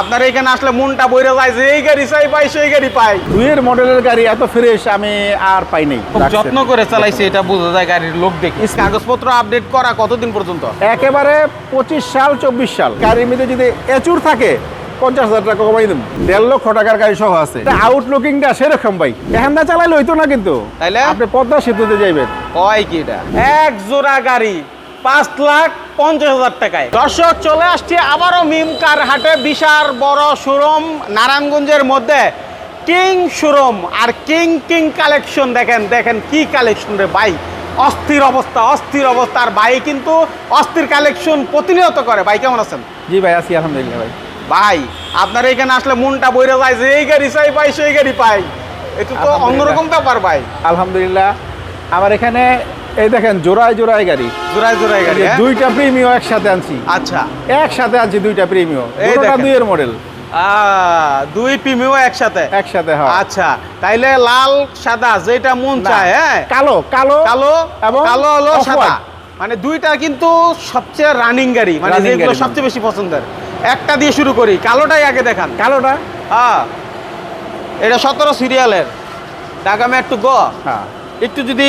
আপনার এখানে আসলে মনটা বইরে যায় যে এই গাড়ি চাই পাই সেই গাড়ি পাই। দুইয়ের মডেলের গাড়ি এত ফ্রেশ আমি আর পাই নাই। যত্ন করে চালাইছে এটা বোঝা যায় গাড়ির লোক দেখে। কাগজপত্র আপডেট করা কতদিন পর্যন্ত? একেবারে পঁচিশ সাল চব্বিশ সাল। গাড়ির মধ্যে যদি এচুর থাকে পঞ্চাশ হাজার টাকা কমাই দেব। দেড় লক্ষ টাকার গাড়ি সহ আছে। আউটলুকিংটা সেরকম ভাই। এখন না চালাইলে হইতো না কিন্তু। তাইলে? আপনি পদ্মা সেতুতে যাইবেন। কয় কি এটা? এক জোড়া গাড়ি। পাঁচ লাখ পঞ্চাশ হাজার টাকায়। দর্শক চলে আসছে আবারও মিম কার হাটে বিশাল বড় শোরুম নারায়ণগঞ্জের মধ্যে। কিং শোরুম আর কিং কিং কালেকশন দেখেন দেখেন কি কালেকশন রে ভাই। অস্থির অবস্থা অস্থির অবস্থা। আর ভাই কিন্তু অস্থির কালেকশন প্রতিনিয়ত করে। ভাই কেমন আছেন? জি ভাই আছি আলহামদুলিল্লাহ ভাই। ভাই আপনার এখানে আসলে মনটা বইরে যায় যে এই গাড়ি চাই পাই সেই গাড়ি পাই। এটা তো অন্যরকম ব্যাপার ভাই। আলহামদুলিল্লাহ। আমার এখানে এই দেখেন জোড়ায় জোড়ায় গাড়ি। জোড়ায় জোড়ায় গাড়ি হ্যাঁ? দুইটা প্রিমিও একসাথে আনছি। আচ্ছা। একসাথে আনছি দুইটা প্রিমিও। দুইয়ের মডেল দুই প্রিমিও একসাথে? একসাথে হয়। আচ্ছা তাইলে লাল সাদা যেটা মন চায় হ্যাঁ? কালো কালো কালো এবং কালো হলো সাদা। মানে দুইটা কিন্তু সবচেয়ে রানিং গাড়ি মানে যেগুলো সবচেয়ে বেশি পছন্দের। একটা দিয়ে শুরু করি কালোটাই আগে দেখান। কালোটা? হ্যাঁ। এটা সতেরো সিরিয়ালের ঢাকা মেট্রো গ হ্যাঁ। একটু যদি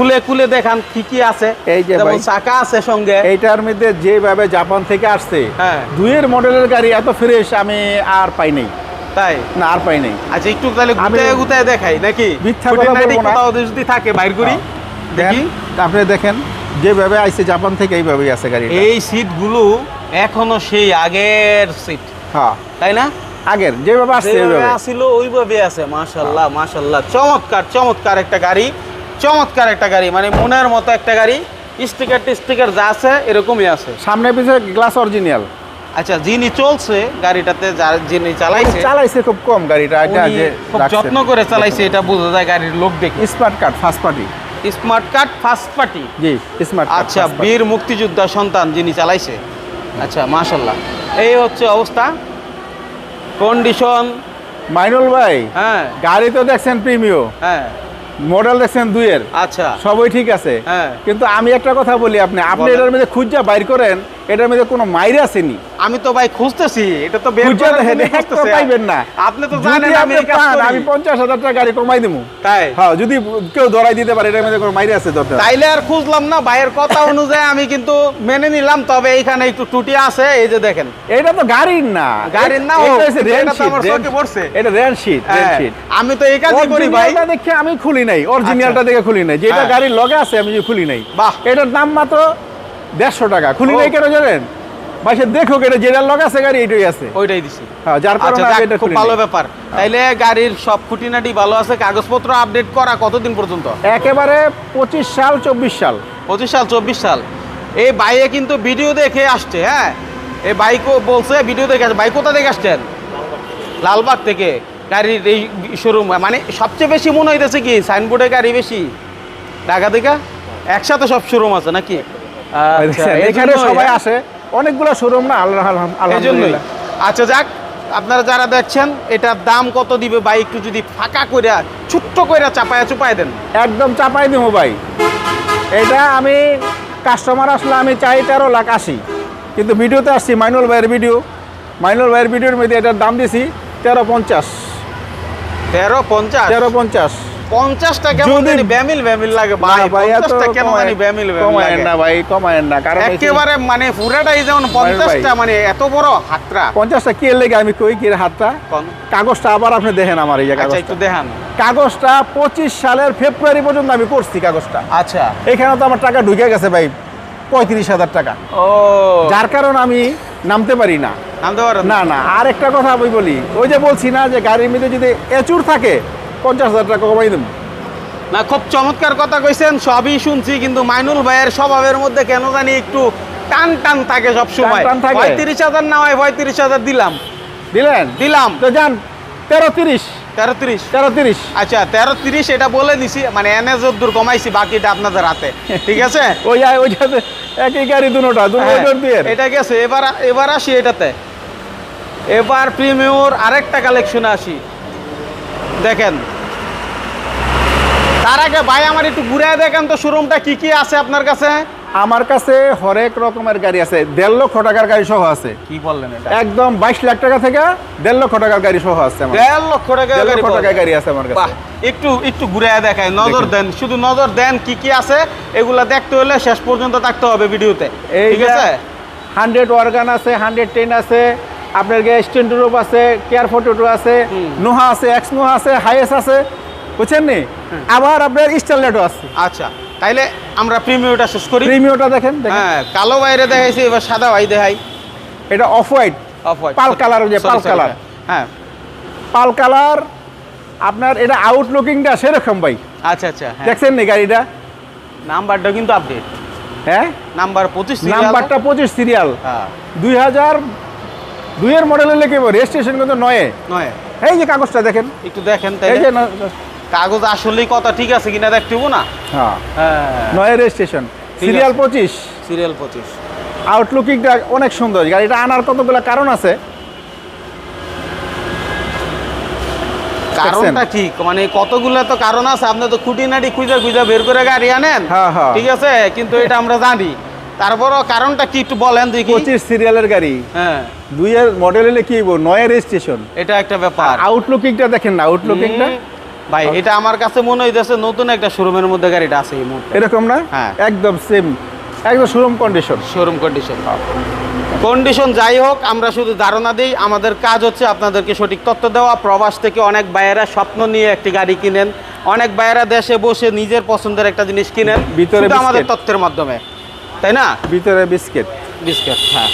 খুলে খুলে দেখান কি কি আছে। এই যে চাকা আছে সঙ্গে। এইটার মধ্যে যেভাবে জাপান থেকে আসছে হ্যাঁ। দুইয়ের মডেলের গাড়ি এত ফ্রেশ আমি আর পাই নাই। তাই? না আর পাই নাই। আচ্ছা একটু তাহলে আমি- গুতায় গুতায় দেখাই নাকি? মিথ্যা কথা যদি থাকে বাইর করি। দেখি। দেখেন আপনি দেখেন যেভাবে আইছে জাপান থেকে এইভাবেই আছে গাড়ি এই সিটগুলো এখনও সেই আগের সিট হ্যাঁ। তাই না? আগের যেভাবে আসছে ওইভাবে আছে মাশাল্লাহ মাশাল্লাহ। চমৎকার চমৎকার একটা গাড়ি। চমৎকার একটা গাড়ি মানে মনের মতো একটা গাড়ি স্টিকার টিস্টিকার যা আছে এরকমই আছে। সামনে পিছনে গ্লাস অরিজিনাল আচ্ছা যিনি চলছে গাড়িটাতে যিনি চালাইছে চালাইছে খুব কম গাড়িটা এটা যে খুব যত্ন করে চালাইছে এটা বোঝা যায় গাড়ির লোক দেখে। Smart card first party smart card first party জি স্মার্ট আচ্ছা বীর মুক্তিযোদ্ধা সন্তান যিনি চালাইছে। আচ্ছা মাশাল্লাহ এই হচ্ছে অবস্থা। কন্ডিশন মাইনুল ভাই হ্যাঁ। গাড়ি তো দেখছেন প্রিমিও হ্যাঁ। মডেল দেখছেন দুইয়ের। আচ্ছা। সবই ঠিক আছে। হ্যাঁ। কিন্তু আমি একটা কথা বলি আপনি। আপনি এটার মধ্যে খুঁজা বাইর করেন এটার মধ্যে কোনো মাইরে আসেনি। আমি তো ভাই খুঁজতেছি এটা তো বের পাইবেন না। আপনি তো জানেন আমি। আমি পঞ্চাশ হাজার টাকা গাড়ি কমাই দেবো। তাই? হ্যাঁ যদি কেউ ধরাই দিতে পারে এটার মধ্যে কোনো মাইরে আছে দরকার। তাইলে আর খুঁজলাম না ভাইয়ের কথা অনুযায়ী আমি কিন্তু মেনে নিলাম তবে এইখানে একটু টুটি আছে এই যে দেখেন। এটা তো গাড়ির না। গাড়ির না, এটা এটা তো আমার চোখে পড়ছে। এটা রেন শীট হ্যাঁ, আমি তো এই কাজই করি ভাই। অরিজিনালটা দেখে আমি খুলি নাই অরিজিনালটা দেখে খুলি নাই। যেটা হ্যাঁ। গাড়ির লগে আছে আমি খুলি নাই। বাহ। এটার দাম মাত্র দেড়শো টাকা। খুলি নাই কেন জানেন? ভাই সে দেখো এটা যেটার লগে আছে গাড়ি এটাই আছে। ওইটাই দিছি। হ্যাঁ যার আচ্ছা কারণে এটা খুব ভালো ব্যাপার। তাইলে গাড়ির সব খুঁটিনাটি ভালো আছে কাগজপত্র আপডেট করা কতদিন পর্যন্ত? একেবারে পঁচিশ সাল চব্বিশ সাল। পঁচিশ সাল চব্বিশ সাল। এই বাইয়ে কিন্তু ভিডিও দেখে আসছে হ্যাঁ? এই বাইকও বলছে ভিডিও দেখে আসছে। বাইক কোথা থেকে আসছেন? লালবাগ থেকে। গাড়ির এই শোরুম মানে সবচেয়ে বেশি মনে হইতেছে কি সাইনবোর্ডে গাড়ি বেশি? ঢাকা থেকে? একসাথে সব শোরুম আছে নাকি? আচ্ছা, এখানে সবাই হ্যাঁ? আসে। অনেকগুলো শোরুম না আল্লাহ আলহাম- আলহামদুলিল্লাহ। আচ্ছা যাক আপনারা যারা দেখছেন এটার দাম কত দিবে বা একটু যদি ফাঁকা কইরা ছোট্ট কইরা চাপায়া চুপায় দেন। একদম চাপাই দিব ভাই। এটা আমি কাস্টমার আসলে আমি চাই তেরো লাখ আশি। কিন্তু ভিডিওতে আসছি মাইনুল ভাইয়ের ভিডিও মাইনুল ভাইয়ের ভিডিওর মধ্যে এটার দাম দিছি তেরো পঞ্চাশ। তেরো পঞ্চাশ? তেরো পঞ্চাশ। পঞ্চাশটা কেমন জানি ব্যামিল ব্যামিল লাগে ভাই না ভাই এত পঞ্চাশটা কেন জানি ব্যামিল ব্যামিল লাগে। না ভাই কমায়েন না কারণ একেবারে মানে পুরাটাই যেমন পঞ্চাশটা মানে এত বড় হাতরা পঞ্চাশটা কে লেগে আমি কই কি হাতটা? কাগজটা আবার আপনি দেখেন আমার এই আচ্ছা একটু দেখান। কাগজটা পঁচিশ সালের ফেব্রুয়ারি পর্যন্ত আমি করছি কাগজটা। আচ্ছা। এখানে তো আমার টাকা ঢুকে গেছে ভাই পঁয়ত্রিশ হাজার টাকা। ও। যার কারণ আমি নামতে পারি না। নামতে না। না আর একটা কথা আমি বলি ওই যে বলছি না যে গাড়ির মধ্যে যদি এচুর থাকে পঞ্চাশ হাজার টাকা কমাই দেবো। না খুব চমৎকার কথা কইছেন সবই শুনছি কিন্তু মাইনুল ভাইয়ের স্বভাবের মধ্যে কেন জানি একটু টান টান থাকে সব সময়। টান পঁয়ত্রিশ হাজার না হয় পঁয়ত্রিশ হাজার দিলাম। দিলেন? দিলাম। তো যান তেরো তিরিশ। তেরো তিরিশ। তেরো তিরিশ। আচ্ছা তেরো তিরিশ এটা বলে দিছি মানে এনে যদ্দূর কমাইছি বাকিটা আপনাদের হাতে। ঠিক আছে? ওই ওই যাতে একই গাড়ি দুটা হ্যাঁ, এটা গেছে এবার এবার আসি এটাতে। এবার প্রিমিয়র আরেকটা কালেকশনে আসি। দেখেন। তার আগে ভাই আমার একটু ঘুরে দেখেন তো শোরুমটা কি কি আছে আপনার কাছে? আমার কাছে হরেক রকমের গাড়ি আছে দেড় লক্ষ টাকার গাড়ি সহ আছে। কি বললেন একদম বাইশ লাখ টাকা থেকে দেড় লক্ষ টাকার গাড়ি সহ আছে দেড় লক্ষ টাকা গাড়ি লক্ষ টাকার যায়। গাড়ি আছে আমার কাছে। একটু একটু ঘুরে দেখায়। নজর দেন শুধু নজর দেন কি কি আছে এগুলা দেখতে হলে শেষ পর্যন্ত থাকতে হবে ভিডিওতে। ঠিক আছে? হান্ড্রেড ওয়ার্গান আছে হান্ড্রেড টেন আছে আপনার গিয়ে স্টেন্ডুরোপ আছে কেয়ার ফটোটো আছে নোহা আছে এক্স নোহা আছে হাইয়েস আছে বুঝছেন নি? আবার আপনার স্টারলেটও আছে। আচ্ছা তাইলে আমরা প্রিমিয়মটা শেষ করি। প্রিমিওটা দেখেন দেখেন। হ্যাঁ কালো বাইরে দেখাইছি এবার সাদা ভাই দেখাই। এটা off white. Off white pearl colour যে পাল কালার। হ্যাঁ। পাল কালার আপনার এটা আউটলুকিংটা সেরকম ভাই। আচ্ছা আচ্ছা হ্যাঁ। দেখছেন নি গাড়িটা? নাম্বারটা কিন্তু আপডেট হ্যাঁ? নাম্বার পঁচিশ নাম্বারটা পঁচিশ সিরিয়াল হ্যাঁ। দুই হাজার দুইয়ের মডেলের লেগে রেজিস্ট্রেশন কিন্তু নয়। নয়। এই যে কাগজটা দেখেন। একটু দেখেন এই তাই যে কাগজ আসলেই কথা ঠিক আছে কিনা দেখতে হব না? হ্যাঁ। হ্যাঁ। নয় রেজিস্ট্রেশন সিরিয়াল। পঁচিশ। সিরিয়াল পঁচিশ। আউটলুকিংটা অনেক সুন্দর। গাড়িটা আনার কতগুলো কারণ আছে? কারণটা ঠিক। মানে কতগুলো তো কারণ আছে? আপনি তো খুঁটিনাটি খুঁজে খুঁজে বের করে গাড়ি আনেন। হ্যাঁ, হ্যাঁ। ঠিক আছে? কিন্তু এটা আমরা জানি। তারপরও কারণটা কি একটু বলেন দেখি। পঁচিশ সিরিয়ালের গাড়ি। হ্যাঁ। দুইয়ের মডেল হলে কি নয় রেজিস্ট্রেশন এটা একটা ব্যাপার। আউটলুকিংটা দেখেন না আউটলুকিংটা ভাই এটা আমার কাছে মনে হইতেছে নতুন একটা শোরুমের মধ্যে গাড়িটা আছে এই মুহূর্তে। এরকম না? হ্যাঁ। একদম সেম একদম showroom condition showroom condition condition যাই হোক আমরা শুধু ধারণা দিই আমাদের কাজ হচ্ছে আপনাদেরকে সঠিক তথ্য দেওয়া। প্রবাস থেকে অনেক বাইরা স্বপ্ন নিয়ে একটি গাড়ি কিনেন। অনেক বাইরা দেশে বসে নিজের পছন্দের একটা জিনিস কিনেন। ভিতরে আমাদের। তথ্যের মাধ্যমে। তাই না? ভিতরে বিস্কিট। বিস্কিট হ্যাঁ।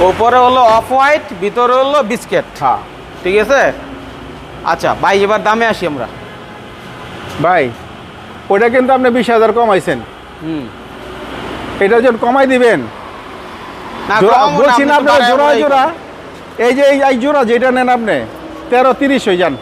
উপরে হলো অফ হোয়াইট ভিতরে হলো বিস্কিট। হ্যাঁ। ঠিক আছে? আচ্ছা ভাই এবার দামে আসি আমরা। ভাই ওটা কিন্তু আপনি বিশ হাজার কমাইছেন। হুম। এটা যখন কমাই দিবেন বলছি না আপনার জোড়া জোড়া। এই যে এই- এই জোড়া যেটা নেন আপনি তেরো তিরিশ হয়ে যান।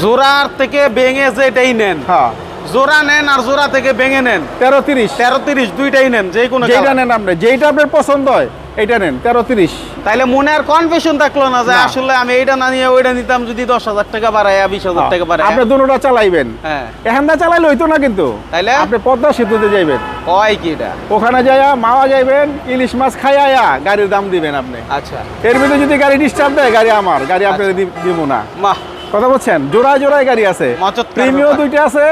জোড়ার থেকে ভেঙে যেটাই নেন। হ্যাঁ। জোড়া নেন আর জোড়া থেকে ভেঙে নেন। তেরো তিরিশ। তেরো তিরিশ দুইটাই নেন যে কোনো যেটা নেন আপনি যেইটা আপনার পছন্দ হয় এইটা নেন তেরো তিরিশ। তাইলে মনে আর কনফিউশন থাকল না যে আসলে আমি এইটা না নিয়ে ওইটা নিতাম যদি দশ হাজার টাকা বাড়ায় বিশ হাজার টাকা বাড়ায়। আপনি দুটোটা চালাইবেন। হ্যাঁ। এখন না চালাইলে হইতো না কিন্তু। তাইলে? আপনি পদ্মা সেতুতে যাইবেন। কয় কি এটা? ওখানে যাইয়া মাওয়া যাইবেন ইলিশ মাছ খাইয়া আয়া গাড়ির দাম দিবেন আপনি। আচ্ছা। এর ভিতরে যদি গাড়ি ডিস্টার্ব দেয় গাড়ি আমার গাড়ি আপনার দিব না। বাহ। কথা বলছেন? জোড়ায় জোড়ায় গাড়ি আছে। প্রিমিও দুইটা আছে।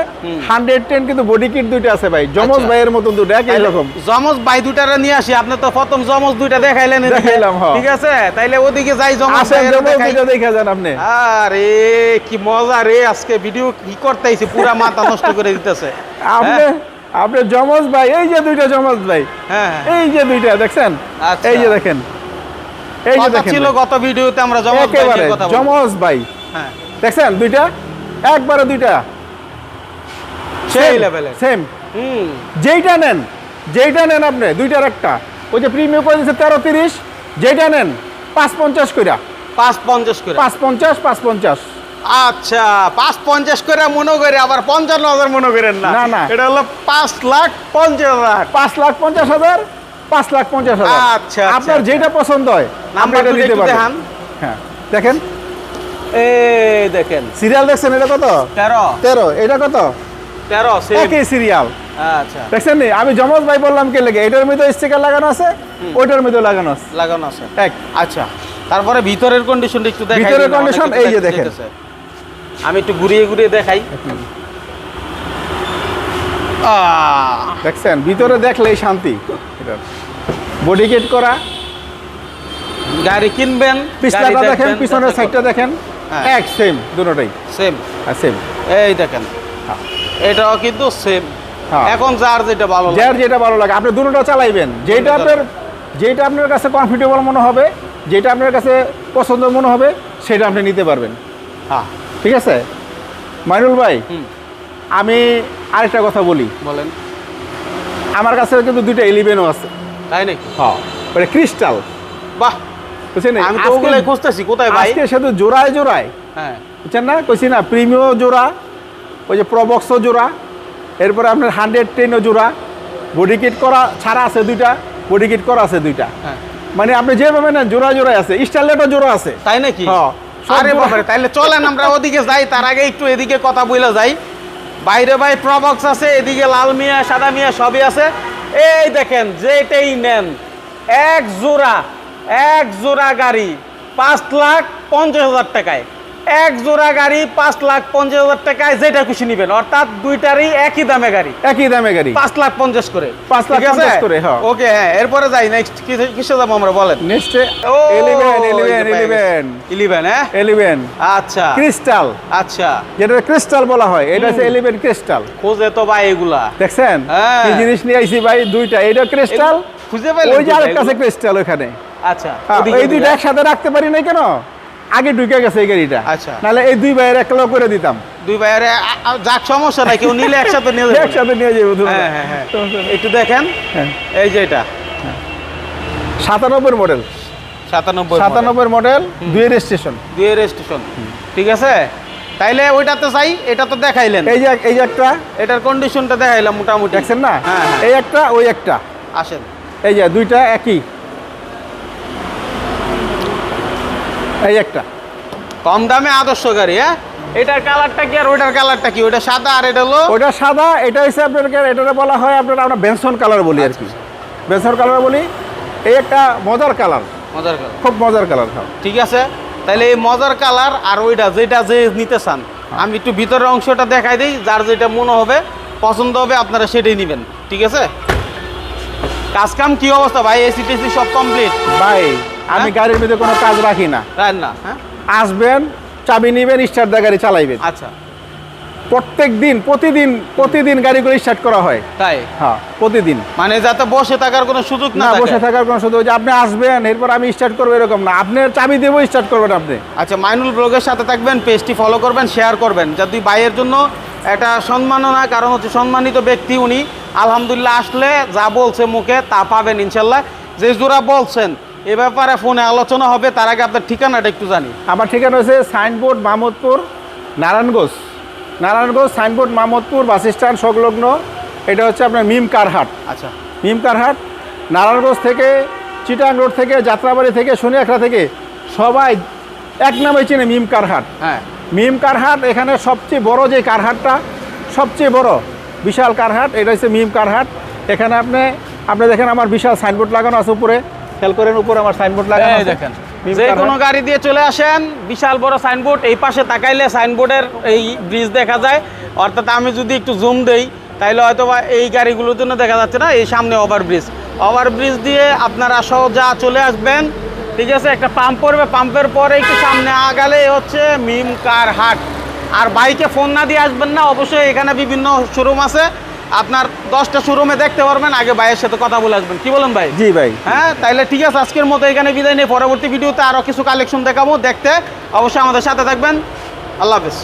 হান্ড্রেড টেন কিন্তু বডি কিট দুইটা আছে ভাই। জমজ আচ্ছা। ভাইয়ের মতন দুটো একই রকম। জমজ ভাই দুটারে নিয়ে আসি আপনি তো প্রথম জমজ দুইটা দেখাইলেন দেখাইলাম, হ্যাঁ। ঠিক আছে? তাইলে ওদিকে যাই জমজ দুইটা দেখা যান আপনি। আরে কি মজা রে আজকে ভিডিও কি করতেছি পুরা মাথা নষ্ট করে দিতেছে। আপনি আপনি জমজ ভাই এই যে দুইটা জমজ ভাই হ্যাঁ হ্যাঁ। এই যে দুইটা দেখছেন? আচ্ছা। এই যে দেখেন। এই যে দেখেন ছিল গত ভিডিওতে আমরা জমজ ভাই কথা। জমজ ভাই। হ্যাঁ। দেখছেন? দুইটা? একবারে দুইটা। সেই লেভেলে সেম হুম। যেইটা নেন যেইটা নেন আপনি দুইটার একটা। ওই যে প্রিমিয়াম করে দিচ্ছে তেরো তিরিশ যেইটা নেন পাঁচ পঞ্চাশ কইরা। পাঁচ পঞ্চাশ করে পাঁচ পঞ্চাশ পাঁচ পঞ্চাশ। আচ্ছা পাঁচ পঞ্চাশ করে মনে করে আবার পঞ্চান্ন হাজার মনে করেন না? না। এটা হলো পাঁচ লাখ পঞ্চাশ হাজার। পাঁচ লাখ পঞ্চাশ হাজার পাঁচ লাখ পঞ্চাশ হাজার। আচ্ছা, আচ্ছা, আপনার আচ্ছা। যেটা পছন্দ হয় নাম্বার এটা পারবেন হ্যাঁ দেখেন। এই দেখেন। সিরিয়াল দেখছেন এটা কত? তেরো। তেরো। এটা কত? তেরো। একই সিরিয়াল। আচ্ছা। দেখছেন নি? আমি জমজ ভাই বললাম কে লেগে? এটার মধ্যে স্টিকার লাগানো আছে ওইটার মধ্যে লাগানো আছে। লাগানো আছে। এক। আচ্ছা তারপরে ভিতরের কন্ডিশনটা একটু দেখাই ভিতরের কিছু এই যে দেখেন। আমি একটু ঘুরিয়ে ঘুরিয়ে দেখাই। দেখছেন? ভিতরে দেখলেই শান্তি। বডি গেট করা। গাড়ি কিনবেন পিছলাটা দেখেন পিছনের সাইডটা দেখেন। এক সেম দুটোটাই সেম হ্যাঁ সেম এই দেখেন। এটাও কিন্তু সেম হ্যাঁ। এখন যার যেটা ভালো লাগে। যার যেটা ভালো লাগে। আপনি দুটোটা চালাইবেন। যেটা আপনার যেটা আপনার কাছে কমফোর্টেবল মনে হবে যেটা আপনার কাছে পছন্দ মনে হবে সেটা আপনি নিতে পারবেন। হ্যাঁ। ঠিক আছে? মাইনুল ভাই আমি আরেকটা কথা বলি। বলেন। আমার কাছে কিন্তু দুইটা ইলেভেনও আছে। তাই নাকি? হ্যাঁ। ক্রিস্টাল বাহ! বুঝছেন আমি তো ওগুলাই খুঁজতেছি কোথায় ভাই? আজকে শুধু জোড়ায় জোড়ায়। হ্যাঁ। বুঝছেন না? কইছি না প্রিমিও জোড়া ওই যে প্রবক্সও জোড়া এরপরে আপনার হান্ড্রেড টেনও জোড়া বডি কিট করা ছাড়া আছে দুইটা বডি কিট করা আছে দুইটা। হ্যাঁ। মানে আপনি যেভাবে নেন জোড়া জোড়ায় আছে। স্টারলেটও জোড়া আছে। তাই নাকি? হ্যাঁ, আরে বাবারে তাইলে চলেন আমরা ওদিকে যাই তার আগে একটু এদিকে কথা বলে যাই। বাইরে ভাই প্রবক্স আছে এদিকে লাল মিয়া সাদা মিয়া সবই আছে। এই দেখেন যেটাই নেন এক জোড়া। এক জোড়া গাড়ি পাঁচ লাখ পঞ্চাশ হাজার টাকায়। এক জোড়া গাড়ি পাঁচ লাখ পঞ্চাশ হাজার টাকায় যেটা খুশি নিবেন অর্থাৎ দুইটারই একই দামে গাড়ি। একই দামে গাড়ি। পাঁচ লাখ পঞ্চাশ করে। পাঁচ লাখ পঞ্চাশ করে, হ্যাঁ। ওকে হ্যাঁ এরপরে যাই নেক্সট কিসে যাব আমরা বলেন। Next eleven eleven eleven eleven হ্যাঁ? এলিভেন আচ্ছা। ক্রিস্টাল আচ্ছা। যেটা ক্রিস্টাল বলা হয় এটা হচ্ছে এলিভেন ক্রিস্টাল খোঁজে তো ভাই এগুলা। দেখছেন? হ্যাঁ। কি জিনিস নিয়ে আইছি ভাই দুইটা। এটা ক্রিস্টাল খুঁজে পেলেন ওই যে আরেকটা আছে ক্রিস্টাল ওখানে আচ্ছা হ্যাঁ, এই দুইটা একসাথে রাখতে পারি না কেন? আগে ঢুকে গেছে এই গাড়িটা। আচ্ছা। নাহলে এই দুই ভাইয়ের এক কিলো করে দিতাম। দুই আ- যাক সমস্যা নাই কেউ নিলে একসাথে নিয়ে যাবে। একসাথে নিয়ে যাব। হ্যাঁ হ্যাঁ হ্যাঁ। একটু দেখেন হ্যাঁ। এই যে এটা। সাতানব্বই মডেল। সাতানব্বই সাতানব্বই মডেল দুই রেজিস্ট্রেশন। দুই রেজিস্ট্রেশন। ঠিক আছে? তাইলে ওইটাতে চাই এটা তো দেখাইলেন। এই যে এই একটা। এটার কন্ডিশনটা দেখাইলাম মোটামুটি। দেখছেন না? হ্যাঁ হ্যাঁ। এই একটা ওই একটা। আসেন। এই যে দুইটা একই। এই একটা। কম দামে আদর্শ গাড়ি হ্যাঁ? এটার কালারটা কি আর ওইটার কালারটা কি? ওইটা সাদা আর এটা হলো ওইটা সাদা এটা হচ্ছে আপনার এটা বলা হয় আপনার আমরা বেনসন কালার বলি আর কি। বেনসন কালার বলি। এই একটা মজার কালার। মজার কালার। খুব মজার কালার খাও ঠিক আছে? তাহলে এই মজার কালার আর ওইটা যেটা যে নিতে চান আমি একটু ভিতরের অংশটা দেখাই দিই যার যেটা মনে হবে পছন্দ হবে আপনারা সেটাই নেবেন। ঠিক আছে? কাজ কাম কি অবস্থা? ভাই এসি টেসি সব কমপ্লিট ভাই আমি হ্যাঁ? গাড়ির মধ্যে কোনো কাজ রাখি না। তাই না হ্যাঁ? আসবেন চাবি নিবেন স্টার্ট দা গাড়ি চালাইবেন। আচ্ছা। প্রত্যেক দিন প্রতিদিন প্রতিদিন গাড়ি করে স্টার্ট করা হয়। তাই? হ্যাঁ প্রতিদিন। মানে যাতে বসে থাকার কোনো সুযোগ না বসে থাকার কোনো সুযোগ। আপনি আসবেন এরপর আমি স্টার্ট করব এরকম না। আপনার চাবি দেবো স্টার্ট করবেন আপনি। আচ্ছা মাইনুল ব্লগের সাথে থাকবেন পেজটি ফলো করবেন শেয়ার করবেন। যদি ভাইয়ের জন্য একটা সম্মাননা কারণ হচ্ছে সম্মানিত ব্যক্তি উনি। আলহামদুলিল্লাহ আসলে যা বলছে মুখে তা পাবেন ইনশাল্লাহ। যে জোড়া বলছেন এ ব্যাপারে ফোনে আলোচনা হবে তার আগে আপনার ঠিকানাটা একটু জানি। আমার ঠিকানা হচ্ছে signboard Mahmudpur Narayanganj. Narayanganj signboard Mahmudpur bus stand সংলগ্ন। এটা হচ্ছে আপনার মিম কারহাট আচ্ছা। মিম কারহাট নারায়ণগঞ্জ থেকে চিটাং রোড থেকে যাত্রাবাড়ি থেকে শনিয়াখড়া থেকে সবাই এক নামে চিনে মিম কারহাট হ্যাঁ। মিম কারহাট এখানে সবচেয়ে বড় যে কারহাটটা সবচেয়ে বড় বিশাল কারহাট এটা হচ্ছে মিম কারহাট এখানে আপনি আপনি দেখেন আমার বিশাল সাইনবোর্ড লাগানো আছে উপরে। খেয়াল করেন উপরে আমার সাইনবোর্ড লাগানো দেখেন যে কোনো গাড়ি দিয়ে চলে আসেন বিশাল বড় সাইনবোর্ড এই পাশে তাকাইলে সাইনবোর্ডের এই ব্রিজ দেখা যায়। অর্থাৎ আমি যদি একটু জুম দেই তাহলে হয়তো এই গাড়িগুলোর জন্য দেখা যাচ্ছে না এই সামনে ওভারব্রিজ ওভারব্রিজ দিয়ে আপনারা সহজা চলে আসবেন ঠিক আছে একটা পাম্প পড়বে পাম্পের পরে একটু সামনে আগালে হচ্ছে মিম কার হাট। আর বাইকে ফোন না দিয়ে আসবেন না অবশ্যই এখানে বিভিন্ন শোরুম আছে। আপনার দশটা শোরুমে দেখতে পারবেন আগে ভাইয়ের সাথে কথা বলে আসবেন। কি বলেন ভাই? জি ভাই। হ্যাঁ তাইলে ঠিক আছে আজকের মতো এখানে বিদায় নিয়ে পরবর্তী ভিডিওতে আরও কিছু কালেকশন দেখাবো। দেখতে অবশ্যই আমাদের সাথে থাকবেন। আল্লাহ হাফেজ।